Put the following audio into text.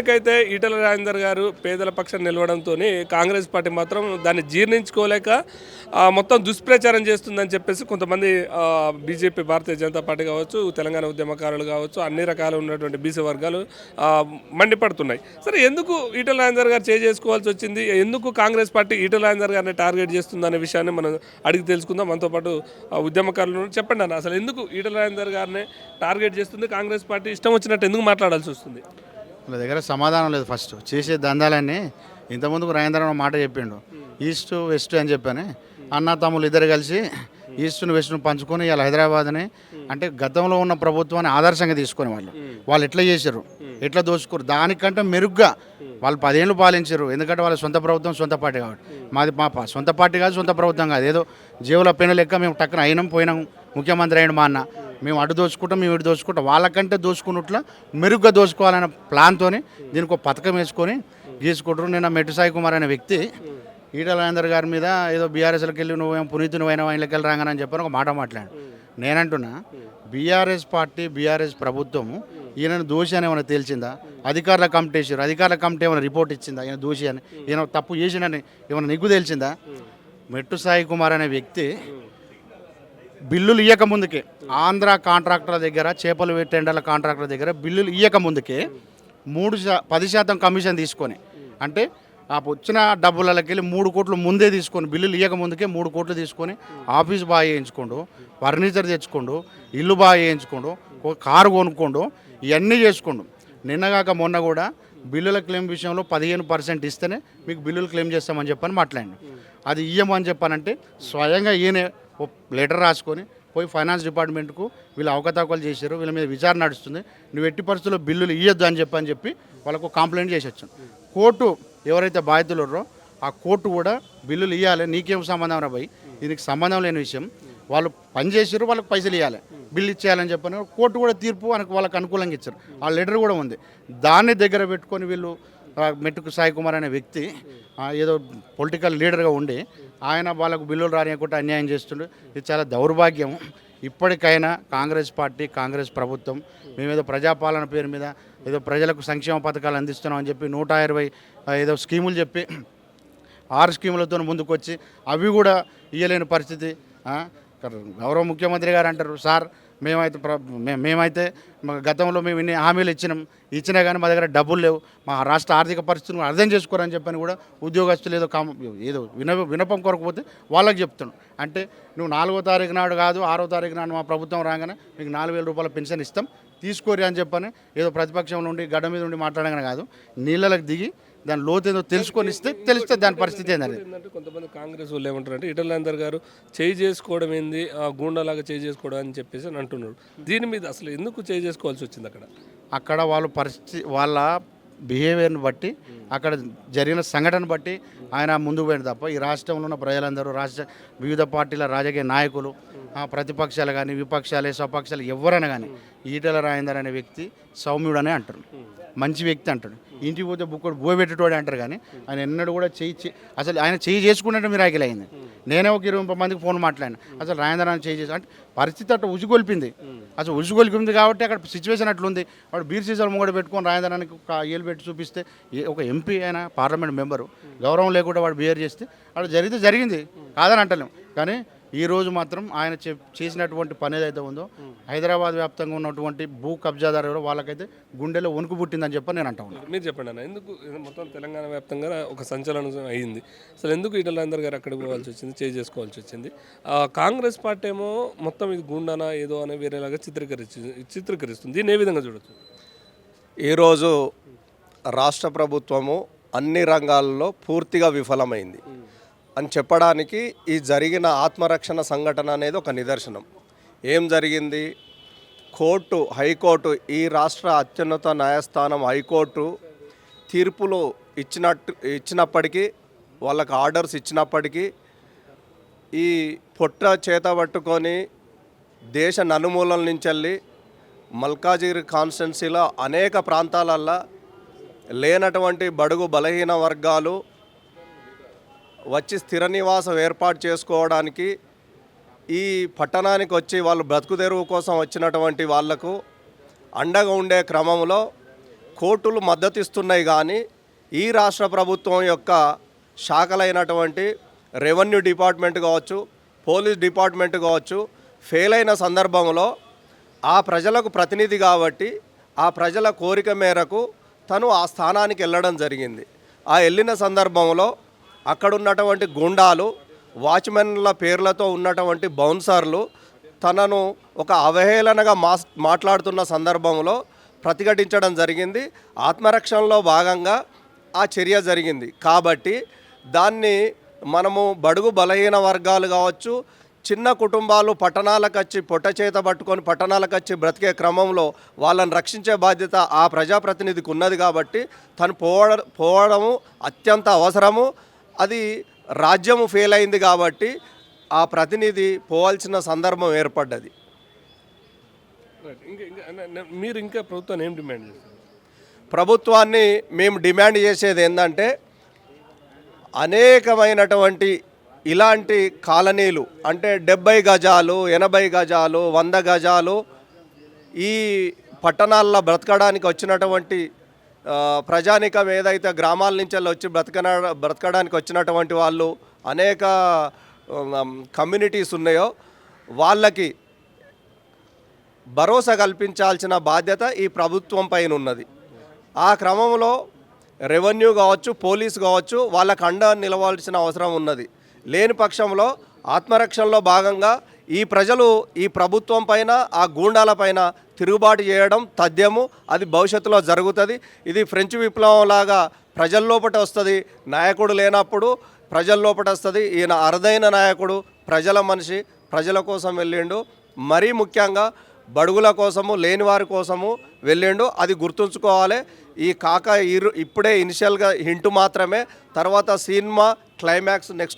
అయితే ఈటల రాజేందర్ గారు పేదల పక్షం నిలవడంతో కాంగ్రెస్ పార్టీ మాత్రం దాన్ని జీర్ణించుకోలేక మొత్తం దుష్ప్రచారం చేస్తుందని చెప్పేసి కొంతమంది బీజేపీ భారతీయ జనతా పార్టీ కావచ్చు తెలంగాణ ఉద్యమకారులు కావచ్చు అన్ని రకాలు ఉన్నటువంటి బీసీ వర్గాలు మండిపడుతున్నాయి. సరే ఎందుకు ఈటల రాజేందర్ గారు చేసుకోవాల్సి వచ్చింది? ఎందుకు కాంగ్రెస్ పార్టీ ఈటల రాజేందర్ గారిని టార్గెట్ చేస్తుంది అనే విషయాన్ని మనం అడిగి తెలుసుకుందాం. మనతో పాటు ఉద్యమకారులు చెప్పండి అన్న అసలు ఎందుకు ఈటల రాజేందర్ గారిని టార్గెట్ చేస్తుంది? కాంగ్రెస్ పార్టీ ఇష్టం వచ్చినట్టు ఎందుకు మాట్లాడాల్సి వస్తుంది? వాళ్ళ దగ్గర సమాధానం లేదు ఫస్ట్. చేసే దందాలన్నీ ఇంతకుముందుకు రాజేంద్ర మాట చెప్పిండు. ఈస్ట్ వెస్ట్ అని చెప్పాను. అన్న తమ్ముళ్ళు ఇద్దరు కలిసి ఈస్ట్ను వెస్ట్ను పంచుకొని ఇలా హైదరాబాద్ని అంటే గతంలో ఉన్న ప్రభుత్వాన్ని ఆదర్శంగా తీసుకొని వాళ్ళు. వాళ్ళు ఎట్లా చేశారు? ఎట్లా దోచుకోరు? దానికంటే మెరుగ్గా వాళ్ళు పదేళ్ళు పాలించారు. ఎందుకంటే వాళ్ళ సొంత ప్రభుత్వం సొంత పార్టీ కాబట్టి. మాది మా సొంత పార్టీ కాదు సొంత ప్రభుత్వం కాదు. ఏదో జీవుల పెన్ను లెక్క మేము టక్కున అయినాం పోయినాం. ముఖ్యమంత్రి అయినా మా అన్న. మేము అటు దోచుకుంటాం మేము ఇటు దోచుకుంటాం. వాళ్ళకంటే దోచుకున్నట్ల మెరుగ్గా దోచుకోవాలనే ప్లాన్తోని దీనికి ఒక పథకం వేసుకొని గీసుకుంటారు నిన్న మెట్టు సాయి కుమార్ అనే వ్యక్తి ఈటల రాజేందర్ గారి మీద ఏదో బీఆర్ఎస్లోకి వెళ్ళి నువ్వేం పునీతి నువ్వైనా ఆయనకి వెళ్ళి రాగానని చెప్పని ఒక మాట మాట్లాడు నేనంటున్నా బీఆర్ఎస్ పార్టీ బీఆర్ఎస్ ప్రభుత్వం ఈయనను దోషి అని ఏమైనా తేల్చిందా? అధికారుల కమిటీ వేసారు అధికారుల కమిటీ ఏమైనా రిపోర్ట్ ఇచ్చిందా? ఈయన దోషి అని ఈయన తప్పు చేసినని ఏమైనా నిగ్గు తేల్చిందా? మెట్టు సాయి కుమార్ అనే వ్యక్తి బిల్లులు ఇయ్యక ముందుకే ఆంధ్ర కాంట్రాక్టర్ల దగ్గర చేపలు టెండర్ల కాంట్రాక్టర్ల దగ్గర బిల్లులు ఇయ్యక ముందుకే మూడు శా పది శాతం కమిషన్ తీసుకొని అంటే ఆ వచ్చిన డబ్బులకి వెళ్ళి మూడు కోట్లు ముందే తీసుకొని బిల్లులు ఇయ్యక ముందుకే మూడు కోట్లు తీసుకొని ఆఫీస్ బాగా చేయించుకోండు ఫర్నిచర్ తెచ్చుకోండు ఇల్లు బాగా చేయించుకోండు కారు కొనుక్కోండు ఇవన్నీ చేసుకోండు. నిన్నగాక మొన్న కూడా బిల్లుల క్లెయిమ్ విషయంలో పదిహేను పర్సెంట్ ఇస్తేనే మీకు బిల్లులు క్లెయిమ్ చేస్తామని చెప్పని మాట్లాడండి అది ఇయ్యమని చెప్పానంటే స్వయంగా ఈయనే ఓ లెటర్ రాసుకొని పోయి ఫైనాన్స్ డిపార్ట్మెంట్కు వీళ్ళు అవకతవకలు చేశారు వీళ్ళ మీద విచారణ నడుస్తుంది. నువ్వు ఎట్టి పరిస్థితుల్లో బిల్లులు ఇయ్యొద్దు అని చెప్పని చెప్పి వాళ్ళకు కంప్లైంట్ చేసి వచ్చాను కోర్టు ఎవరైతే బాధితులు ఆ కోర్టు కూడా బిల్లులు ఇవ్వాలి నీకేం సంబంధం రా భయ్? దీనికి సంబంధం లేని విషయం. వాళ్ళు పని చేసారు వాళ్ళకి పైసలు ఇవ్వాలి బిల్లు ఇచ్చేయాలని చెప్పని కోర్టు కూడా తీర్పు వాళ్ళకి వాళ్ళకి అనుకూలంగా ఇచ్చారు. ఆ లెటర్ కూడా ఉంది. దాన్ని దగ్గర పెట్టుకొని వీళ్ళు మెట్టుకు సాయి కుమార్ అనే వ్యక్తి ఏదో పొలిటికల్ లీడర్గా ఉండి ఆయన వాళ్ళకు బిల్లులు రానియకుండా అన్యాయం చేస్తుండే. ఇది చాలా దౌర్భాగ్యం. ఇప్పటికైనా కాంగ్రెస్ పార్టీ కాంగ్రెస్ ప్రభుత్వం మేమేదో ప్రజాపాలన పేరు మీద ఏదో ప్రజలకు సంక్షేమ పథకాలు అందిస్తున్నాం అని చెప్పి నూట ఇరవై ఏదో స్కీములు చెప్పి ఆరు స్కీములతో ముందుకొచ్చి అవి కూడా ఇయ్యలేని పరిస్థితి. గౌరవ ముఖ్యమంత్రి గారు అంటారు సార్ మేమైతే మే- మేమైతే మా గతంలో మేము ఇన్ని హామీలు ఇచ్చినాం. ఇచ్చినా కానీ మా దగ్గర డబ్బులు లేవు. మా రాష్ట్ర ఆర్థిక పరిస్థితులను అర్థం చేసుకోరని చెప్పని కూడా ఉద్యోగస్తులు ఏదో కామ ఏదో విన వినపం కొరకు పోతే వాళ్ళకి చెప్తున్నాం. అంటే నువ్వు నాలుగో తారీఖు నాడు కాదు ఆరో తారీఖు నాడు మా ప్రభుత్వం రాగానే మీకు నాలుగు వేల రూపాయల పెన్షన్ ఇస్తాం. తీసుకోరి అని చెప్పని ఏదో ప్రతిపక్షం ఉండి గడ్డ మీద ఉండి మాట్లాడగానే కాదు. నీళ్ళకి దిగి దాని లోతేందో తెలుసుకొని ఇస్తే తెలిస్తే దాని పరిస్థితి ఏంటంటే కొంతమంది కాంగ్రెస్ వాళ్ళు ఏమంటారంటే ఈటల రాజేందర్ గారు చేయి చేసుకోవడం ఏంది? ఆ గూండాలాగా చేయి చేసుకోవడం అని చెప్పేసి అని అంటున్నారు. దీని మీద అసలు ఎందుకు చేయి చేసుకోవాల్సి వచ్చింది అక్కడ? అక్కడ వాళ్ళు పరిస్థితి వాళ్ళ బిహేవియర్ని బట్టి అక్కడ జరిగిన సంఘటన బట్టి ఆయన ముందుకు పోయింది తప్ప ఈ రాష్ట్రంలో ఉన్న ప్రజలందరూ రాష్ట్ర వివిధ పార్టీల రాజకీయ నాయకులు ప్రతిపక్షాలు కానీ విపక్షాలు స్వపక్షాలు ఎవరైనా కానీ ఈటల రాయందర్ అనే వ్యక్తి సౌమ్యుడు అనే అంటారు మంచి వ్యక్తి అంటాడు ఇంటికి పోతే బుక్కడు బువ పెట్టేటోడే అంటారు కానీ ఆయన ఎన్నడూ కూడా చేయి అసలు ఆయన చేయి చేసుకున్నట్టు మీరు అయింది. నేనే ఒక ఇరవై ముప్పై మందికి ఫోన్ మాట్లాడిన. అసలు రాయందర్ అని చేయి చేసి అంటే పరిస్థితి అట్లా ఉసిగొల్పింది. అసలు ఉసిగొల్పింది కాబట్టి అక్కడ సిచ్యువేషన్ అట్లుంది. వాడు బీర్ సీజన్ ముంగడ పెట్టుకొని రాయందరానికి ఒక ఏలు పెట్టి చూపిస్తే ఒక ఎంపీ ఆయన పార్లమెంట్ మెంబరు గౌరవం లేకుండా వాడు బిహేవ్ చేస్తే అక్కడ జరిగితే జరిగింది. కాదని అంటలేం. కానీ ఈ రోజు మాత్రం ఆయన చే- చేసినటువంటి పని ఏదైతే ఉందో హైదరాబాద్ వ్యాప్తంగా ఉన్నటువంటి భూ కబ్జాదారులు వాళ్ళకైతే గుండెలో వణుకు పుట్టిందని చెప్పి నేను అంటా ఉన్నాను మీరు చెప్పండి అన్న ఎందుకు మొత్తం తెలంగాణ వ్యాప్తంగా ఒక సంచలనం అయింది? అసలు ఎందుకు ఈటల రాజేందర్ గారు అక్కడికి పోవాల్సి వచ్చింది చేయి చేసుకోవాల్సి వచ్చింది? కాంగ్రెస్ పార్టీ ఏమో మొత్తం ఇది గుండానా ఏదో అని వేరేలాగా చిత్రీకరించి చిత్రీకరిస్తుంది. దీన్ని ఏ విధంగా చూడొచ్చు? ఈరోజు రాష్ట్ర ప్రభుత్వము అన్ని రంగాల్లో పూర్తిగా విఫలమైంది. అని చెప్పడానికి ఈ జరిగిన ఆత్మరక్షణ సంఘటన అనేది ఒక నిదర్శనం. ఏం జరిగింది? కోర్టు హైకోర్టు ఈ రాష్ట్ర అత్యున్నత న్యాయస్థానం హైకోర్టు తీర్పులు ఇచ్చినట్టు ఇచ్చినప్పటికీ వాళ్ళకి ఆర్డర్స్ ఇచ్చినప్పటికీ ఈ పొట్ట చేత పట్టుకొని దేశ నలుమూలల నుంచి వెళ్ళి మల్కాజిగిరి కాన్స్టిట్యున్సీలో అనేక ప్రాంతాలల్లో లేనటువంటి బడుగు బలహీన వర్గాలు వచ్చి స్థిర నివాసం ఏర్పాటు చేసుకోవడానికి ఈ పట్టణానికి వచ్చి వాళ్ళు బ్రతుకుదెరువు కోసం వచ్చినటువంటి వాళ్ళకు అండగా ఉండే క్రమంలో కోర్టులు మద్దతు ఇస్తున్నాయి కానీ ఈ రాష్ట్ర ప్రభుత్వం యొక్క శాఖలైనటువంటి రెవెన్యూ డిపార్ట్మెంట్ కావచ్చు పోలీస్ డిపార్ట్మెంట్ కావచ్చు ఫెయిల్ అయిన సందర్భంలో ఆ ప్రజలకు ప్రతినిధి కాబట్టి ఆ ప్రజల కోరిక మేరకు తను ఆ స్థానానికి వెళ్ళడం జరిగింది. ఆ వెళ్ళిన సందర్భంలో అక్కడ ఉన్నటువంటి గుండాలు వాచ్మెన్ల పేర్లతో ఉన్నటువంటి బౌన్సర్లు తనను ఒక అవహేళనగా మాస్ మాట్లాడుతున్న సందర్భంలో ప్రతిఘటించడం జరిగింది. ఆత్మరక్షణలో భాగంగా ఆ చర్య జరిగింది. కాబట్టి దాన్ని మనము బడుగు బలహీన వర్గాలు కావచ్చు చిన్న కుటుంబాలు పట్టణాలకు వచ్చి పొట్ట చేత పట్టుకొని పట్టణాలకు వచ్చి బ్రతికే క్రమంలో వాళ్ళని రక్షించే బాధ్యత ఆ ప్రజాప్రతినిధికి ఉన్నది కాబట్టి తను పోవడ పోవడము అత్యంత అవసరము. అది రాజ్యము ఫెయిల్ అయింది కాబట్టి ఆ ప్రతినిధి పోవాల్సిన సందర్భం ఏర్పడ్డది. మీరు ఇంకా ప్రభుత్వాన్ని ఏం డిమాండ్ చేస్తారు? ప్రభుత్వాన్ని మేము డిమాండ్ చేసేది ఏంటంటే అనేకమైనటువంటి ఇలాంటి కాలనీలు అంటే డెబ్బై గజాలు ఎనభై గజాలు వంద గజాలు ఈ పట్టణాల్లో బ్రతకడానికి వచ్చినటువంటి ప్రజానికం ఏదైతే గ్రామాల నుంచి వచ్చి బ్రతకన బ్రతకడానికి వచ్చినటువంటి వాళ్ళు అనేక కమ్యూనిటీస్ ఉన్నాయో వాళ్ళకి భరోసా కల్పించాల్సిన బాధ్యత ఈ ప్రభుత్వం పైన ఉన్నది. ఆ క్రమంలో రెవెన్యూ కావచ్చు పోలీస్ కావచ్చు వాళ్ళకు అండ నిలవాల్సిన అవసరం ఉన్నది. లేని పక్షంలో ఆత్మరక్షణలో భాగంగా ఈ ప్రజలు ఈ ప్రభుత్వం పైన ఆ గూండాల పైన తిరుగుబాటు చేయడం తథ్యము. అది భవిష్యత్తులో జరుగుతుంది. ఇది ఫ్రెంచ్ విప్లవం లాగా ప్రజల లోపట వస్తుంది. నాయకుడు లేనప్పుడు ప్రజల లోపట వస్తుంది. ఈయన అరుదైన నాయకుడు ప్రజల మనిషి ప్రజల కోసం వెళ్ళిండు. మరీ ముఖ్యంగా బడుగుల కోసము లేని వారి కోసము వెళ్ళిండు. అది గుర్తుంచుకోవాలి. ఈ కాక ఇప్పుడే ఇనిషియల్గా హింటు మాత్రమే. తర్వాత సినిమా క్లైమాక్స్ నెక్స్ట్